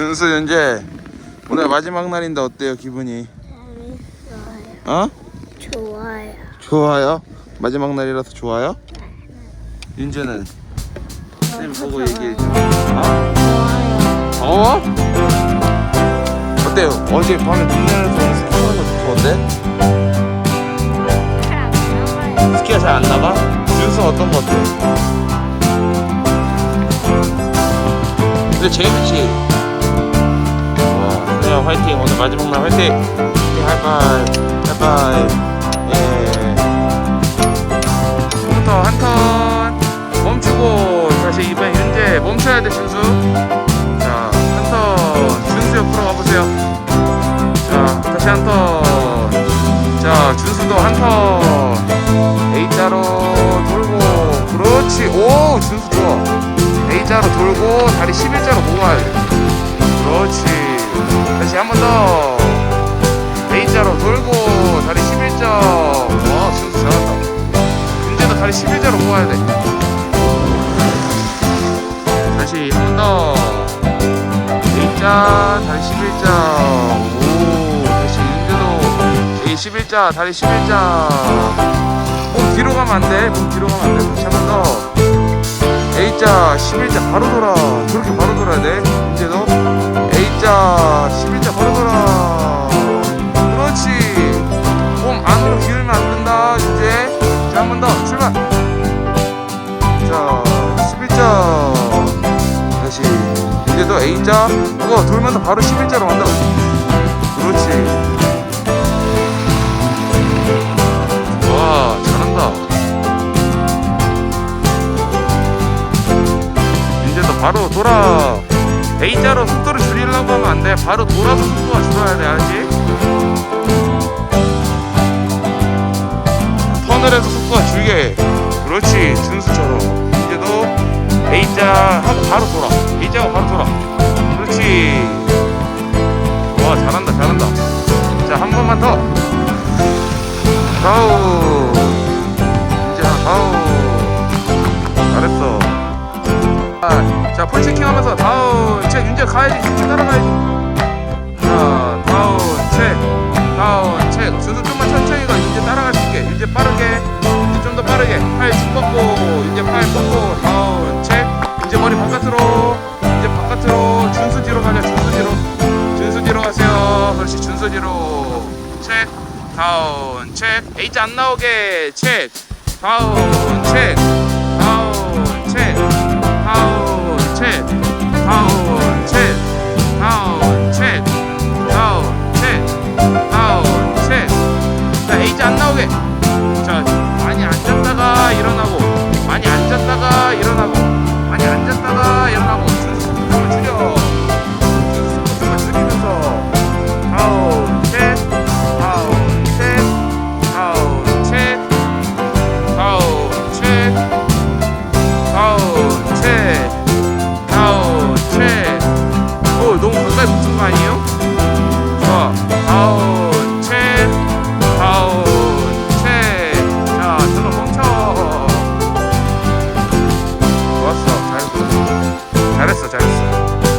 준수 윤재 오늘 마지막 날인데 어때요 기분이? 재밌어요. 어? 좋아요. 좋아요? 마지막 날이라서 좋아요? 윤재는 쌤 보고 얘기해 줘. 어? 좋아요. 더워? 어때요? 어제 밤에 동네에서 오늘 스키하면서 더운데? 잘안 나와요. 스키가 잘 안 나가? 준수 어떤 거 같아? 근데 재밌지? 화이팅. 오늘 마지막 날 화이팅! 하이파이. 하이파이. 예. 처음부터 한턴. 멈추고 다시 이번엔 윤재 멈춰야 돼 준수. 자 한턴. 준수 옆으로 가보세요. 자 다시 한턴자 준수도 한턴. A자로 돌고. 그렇지. 오 준수 좋아. A자로 돌고 다리 11자로 모아야 돼. 그렇지 다시 한 번 더. A자로 돌고 다리 11자. 와 준수 잘한다. 윤재도 다리 11자로 모아야 돼. 다시 한 번 더. A자 다리 11자. 오 다시 윤재도. A 11자 다리 11자. 몸 뒤로 가면 안돼. 몸 뒤로 가면 안돼. 다시 한 번 더. A자 11자. 바로 돌아. 저렇게 출발. 자 11자. 다시. 윤재도 A자. 그거 돌면서 바로 11자로 간다 그렇지. 와 잘한다. 이제도 바로 돌아. A자로 속도를 줄이려고 하면 안 돼. 바로 돌아서 속도가 줄어야 돼 알지? 해서 속도가 줄게. 그렇지 준수처럼. 이제도 A자 하고 바로 돌아. A자하고 바로 돌아. 그렇지. 와 잘한다 잘한다. 자 한 번만 더. 가우 이제 가우 잘했어. 아, 자 폴체킹 하면서 다운 체 윤재 가야지. 윤재 따라가야지. 자 다운 체. 다운 체. 준수 좀 체 윤재 머리 바깥으로 윤재 바깥으로 준수 뒤로 가자 준수 뒤로. 준수 뒤로 가세요. 그렇지 준수 뒤로. 체 다운 체 A자 안 나오게 체 다운 체 you Oh.